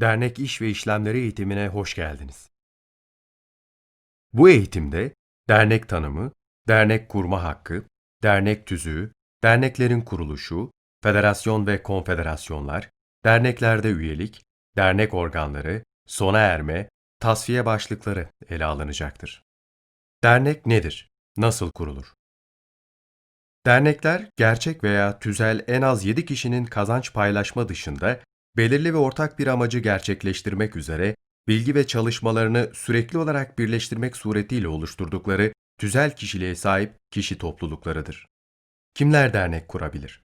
Dernek İş ve İşlemleri eğitimine hoş geldiniz. Bu eğitimde dernek tanımı, dernek kurma hakkı, dernek tüzüğü, derneklerin kuruluşu, federasyon ve konfederasyonlar, derneklerde üyelik, dernek organları, sona erme, tasfiye başlıkları ele alınacaktır. Dernek nedir? Nasıl kurulur? Dernekler, gerçek veya tüzel en az 7 kişinin kazanç paylaşma dışında belirli ve ortak bir amacı gerçekleştirmek üzere bilgi ve çalışmalarını sürekli olarak birleştirmek suretiyle oluşturdukları tüzel kişiliğe sahip kişi topluluklarıdır. Kimler dernek kurabilir?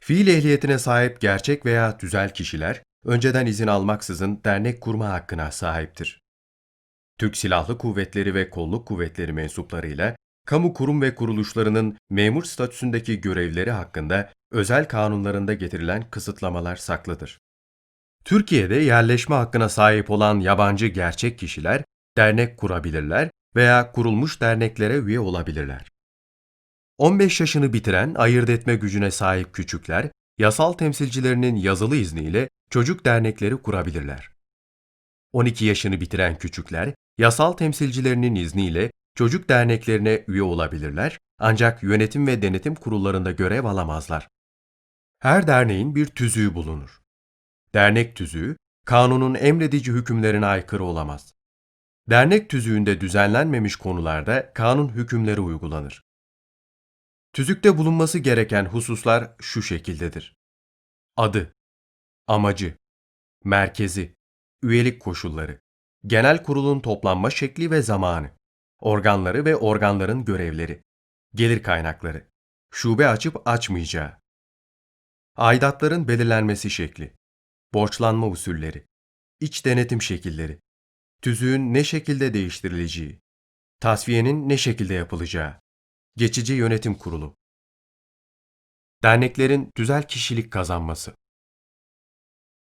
Fiil ehliyetine sahip gerçek veya tüzel kişiler, önceden izin almaksızın dernek kurma hakkına sahiptir. Türk Silahlı Kuvvetleri ve Kolluk Kuvvetleri mensuplarıyla kamu kurum ve kuruluşlarının memur statüsündeki görevleri hakkında özel kanunlarında getirilen kısıtlamalar saklıdır. Türkiye'de yerleşme hakkına sahip olan yabancı gerçek kişiler dernek kurabilirler veya kurulmuş derneklere üye olabilirler. 15 yaşını bitiren ayırt etme gücüne sahip küçükler, yasal temsilcilerinin yazılı izniyle çocuk dernekleri kurabilirler. 12 yaşını bitiren küçükler, yasal temsilcilerinin izniyle çocuk derneklerine üye olabilirler ancak yönetim ve denetim kurullarında görev alamazlar. Her derneğin bir tüzüğü bulunur. Dernek tüzüğü, kanunun emredici hükümlerine aykırı olamaz. Dernek tüzüğünde düzenlenmemiş konularda kanun hükümleri uygulanır. Tüzükte bulunması gereken hususlar şu şekildedir. Adı, amacı, merkezi, üyelik koşulları, genel kurulun toplanma şekli ve zamanı, organları ve organların görevleri, gelir kaynakları, şube açıp açmayacağı, aidatların belirlenmesi şekli, borçlanma usulleri, iç denetim şekilleri, tüzüğün ne şekilde değiştirileceği, tasfiyenin ne şekilde yapılacağı, geçici yönetim kurulu, derneklerin tüzel kişilik kazanması,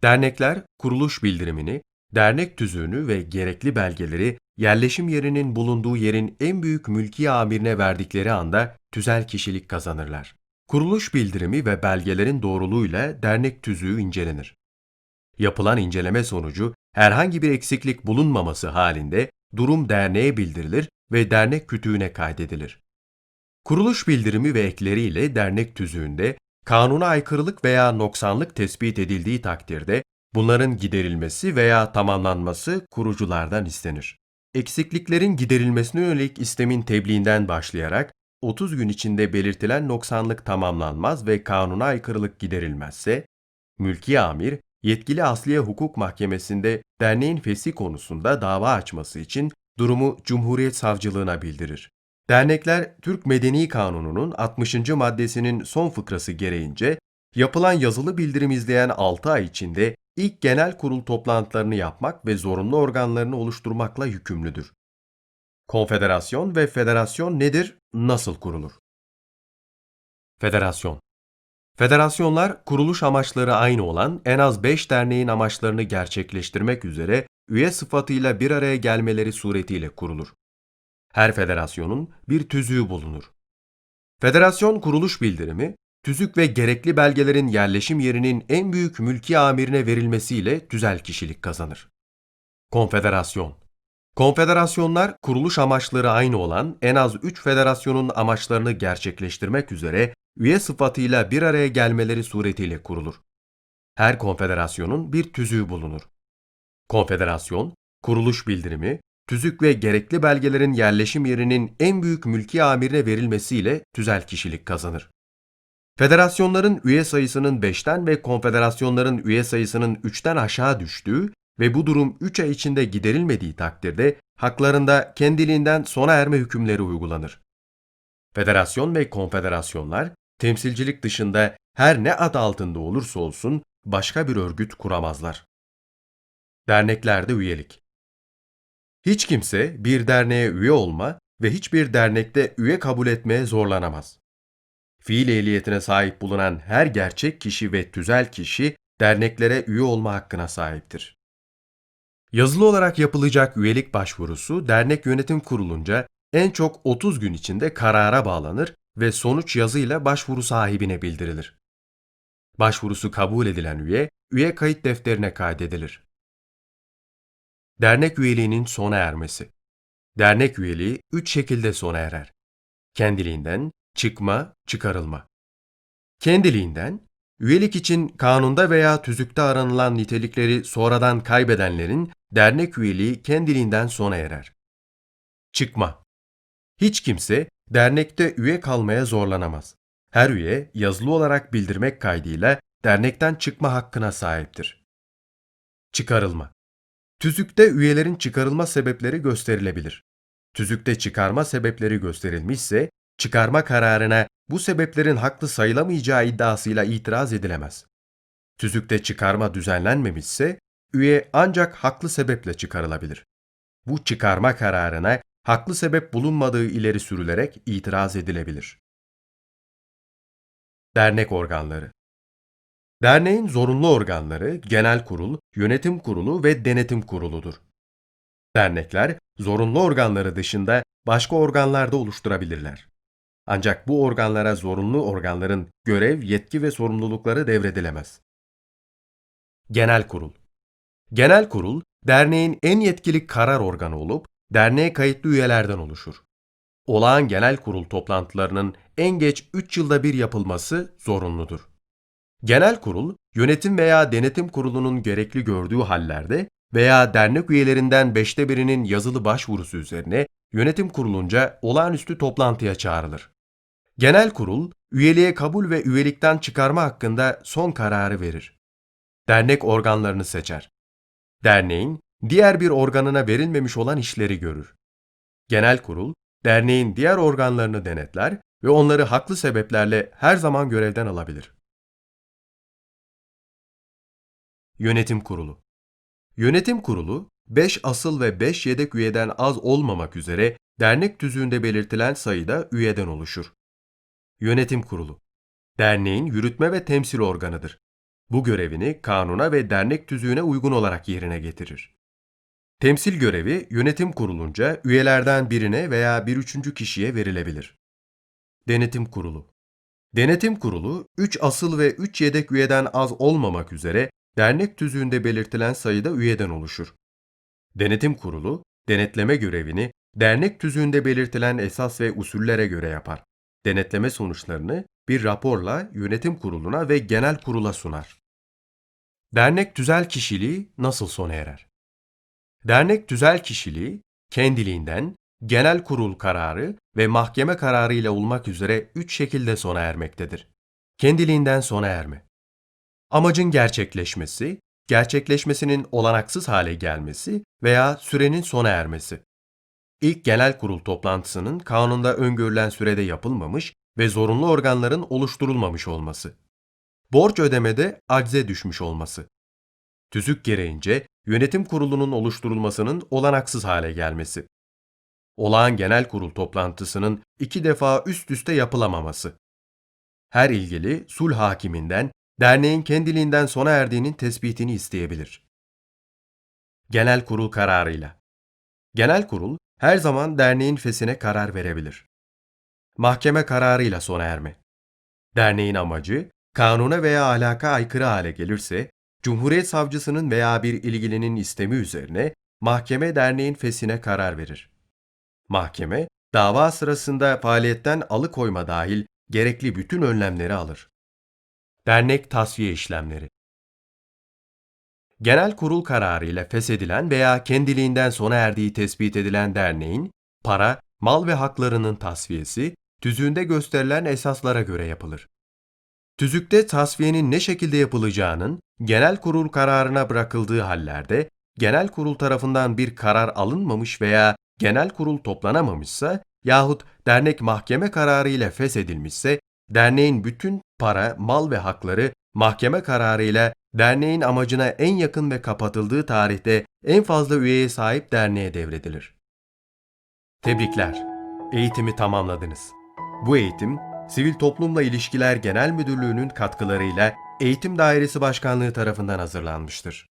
dernekler kuruluş bildirimini, dernek tüzüğünü ve gerekli belgeleri yerleşim yerinin bulunduğu yerin en büyük mülki amirine verdikleri anda tüzel kişilik kazanırlar. Kuruluş bildirimi ve belgelerin doğruluğuyla dernek tüzüğü incelenir. Yapılan inceleme sonucu herhangi bir eksiklik bulunmaması halinde durum derneğe bildirilir ve dernek kütüğüne kaydedilir. Kuruluş bildirimi ve ekleriyle dernek tüzüğünde kanuna aykırılık veya noksanlık tespit edildiği takdirde bunların giderilmesi veya tamamlanması kuruculardan istenir. Eksikliklerin giderilmesine yönelik istemin tebliğinden başlayarak 30 gün içinde belirtilen noksanlık tamamlanmaz ve kanuna aykırılık giderilmezse, mülki amir, yetkili Asliye Hukuk Mahkemesi'nde derneğin fesih konusunda dava açması için durumu Cumhuriyet Savcılığına bildirir. Dernekler, Türk Medeni Kanunu'nun 60. maddesinin son fıkrası gereğince, yapılan yazılı bildirim izleyen 6 ay içinde ilk genel kurul toplantılarını yapmak ve zorunlu organlarını oluşturmakla yükümlüdür. Konfederasyon ve federasyon nedir, nasıl kurulur? Federasyon Federasyonlar, kuruluş amaçları aynı olan en az 5 derneğin amaçlarını gerçekleştirmek üzere üye sıfatıyla bir araya gelmeleri suretiyle kurulur. Her federasyonun bir tüzüğü bulunur. Federasyon kuruluş bildirimi, tüzük ve gerekli belgelerin yerleşim yerinin en büyük mülki amirine verilmesiyle tüzel kişilik kazanır. Konfederasyon Konfederasyonlar, kuruluş amaçları aynı olan en az 3 federasyonun amaçlarını gerçekleştirmek üzere üye sıfatıyla bir araya gelmeleri suretiyle kurulur. Her konfederasyonun bir tüzüğü bulunur. Konfederasyon, kuruluş bildirimi, tüzük ve gerekli belgelerin yerleşim yerinin en büyük mülki amirine verilmesiyle tüzel kişilik kazanır. Federasyonların üye sayısının 5'ten ve konfederasyonların üye sayısının 3'ten aşağı düştüğü ve bu durum 3 ay içinde giderilmediği takdirde haklarında kendiliğinden sona erme hükümleri uygulanır. Federasyon ve konfederasyonlar temsilcilik dışında her ne ad altında olursa olsun başka bir örgüt kuramazlar. Derneklerde üyelik Hiç kimse bir derneğe üye olma ve hiçbir dernekte üye kabul etmeye zorlanamaz. Fiil ehliyetine sahip bulunan her gerçek kişi ve tüzel kişi derneklere üye olma hakkına sahiptir. Yazılı olarak yapılacak üyelik başvurusu dernek yönetim kurulunca en çok 30 gün içinde karara bağlanır ve sonuç yazıyla başvuru sahibine bildirilir. Başvurusu kabul edilen üye, üye kayıt defterine kaydedilir. Dernek üyeliğinin sona ermesi. Dernek üyeliği üç şekilde sona erer. Kendiliğinden, çıkma, çıkarılma. Kendiliğinden, üyelik için kanunda veya tüzükte aranılan nitelikleri sonradan kaybedenlerin dernek üyeliği kendiliğinden sona erer. Çıkma. Hiç kimse dernekte üye kalmaya zorlanamaz. Her üye yazılı olarak bildirmek kaydıyla dernekten çıkma hakkına sahiptir. Çıkarılma. Tüzükte üyelerin çıkarılma sebepleri gösterilebilir. Tüzükte çıkarma sebepleri gösterilmişse, çıkarma kararına bu sebeplerin haklı sayılamayacağı iddiasıyla itiraz edilemez. Tüzükte çıkarma düzenlenmemişse, üye ancak haklı sebeple çıkarılabilir. Bu çıkarma kararına haklı sebep bulunmadığı ileri sürülerek itiraz edilebilir. Dernek organları Derneğin zorunlu organları genel kurul, yönetim kurulu ve denetim kuruludur. Dernekler, zorunlu organları dışında başka organlarda oluşturabilirler. Ancak bu organlara zorunlu organların görev, yetki ve sorumlulukları devredilemez. Genel kurul Genel kurul, derneğin en yetkili karar organı olup, derneğe kayıtlı üyelerden oluşur. Olağan genel kurul toplantılarının en geç 3 yılda bir yapılması zorunludur. Genel kurul, yönetim veya denetim kurulunun gerekli gördüğü hallerde veya dernek üyelerinden beşte birinin yazılı başvurusu üzerine yönetim kurulunca olağanüstü toplantıya çağrılır. Genel kurul, üyeliğe kabul ve üyelikten çıkarma hakkında son kararı verir. Dernek organlarını seçer. Derneğin diğer bir organına verilmemiş olan işleri görür. Genel kurul, derneğin diğer organlarını denetler ve onları haklı sebeplerle her zaman görevden alabilir. Yönetim Kurulu Yönetim Kurulu, 5 asıl ve 5 yedek üyeden az olmamak üzere dernek tüzüğünde belirtilen sayıda üyeden oluşur. Yönetim Kurulu Derneğin yürütme ve temsil organıdır. Bu görevini kanuna ve dernek tüzüğüne uygun olarak yerine getirir. Temsil görevi yönetim kurulunca üyelerden birine veya bir üçüncü kişiye verilebilir. Denetim Kurulu Denetim Kurulu, 3 asıl ve 3 yedek üyeden az olmamak üzere dernek tüzüğünde belirtilen sayıda üyeden oluşur. Denetim Kurulu, denetleme görevini dernek tüzüğünde belirtilen esas ve usullere göre yapar. Denetleme sonuçlarını bir raporla yönetim kuruluna ve genel kurula sunar. Dernek tüzel kişiliği nasıl sona erer? Dernek tüzel kişiliği kendiliğinden genel kurul kararı ve mahkeme kararı ile olmak üzere üç şekilde sona ermektedir. Kendiliğinden sona erme. Amacın gerçekleşmesi, gerçekleşmesinin olanaksız hale gelmesi veya sürenin sona ermesi. İlk genel kurul toplantısının kanunda öngörülen sürede yapılmamış ve zorunlu organların oluşturulmamış olması. Borç ödemede acze düşmüş olması. Tüzük gereğince yönetim kurulunun oluşturulmasının olanaksız hale gelmesi. Olağan genel kurul toplantısının iki defa üst üste yapılamaması. Her ilgili sulh hakiminden derneğin kendiliğinden sona erdiğinin tespitini isteyebilir. Genel kurul kararıyla. Genel kurul her zaman derneğin fesine karar verebilir. Mahkeme kararıyla sona erme. Derneğin amacı, kanuna veya alaka aykırı hale gelirse, Cumhuriyet Savcısının veya bir ilgilinin istemi üzerine mahkeme derneğin fesine karar verir. Mahkeme, dava sırasında faaliyetten alıkoyma dahil gerekli bütün önlemleri alır. Dernek tasfiye işlemleri Genel kurul kararı ile feshedilen veya kendiliğinden sona erdiği tespit edilen derneğin, para, mal ve haklarının tasfiyesi, tüzüğünde gösterilen esaslara göre yapılır. Tüzükte tasfiyenin ne şekilde yapılacağının genel kurul kararına bırakıldığı hallerde, genel kurul tarafından bir karar alınmamış veya genel kurul toplanamamışsa yahut dernek mahkeme kararı ile feshedilmişse, derneğin bütün para, mal ve hakları mahkeme kararıyla derneğin amacına en yakın ve kapatıldığı tarihte en fazla üyeye sahip derneğe devredilir. Tebrikler. Eğitimi tamamladınız. Bu eğitim, Sivil Toplumla İlişkiler Genel Müdürlüğü'nün katkılarıyla Eğitim Dairesi Başkanlığı tarafından hazırlanmıştır.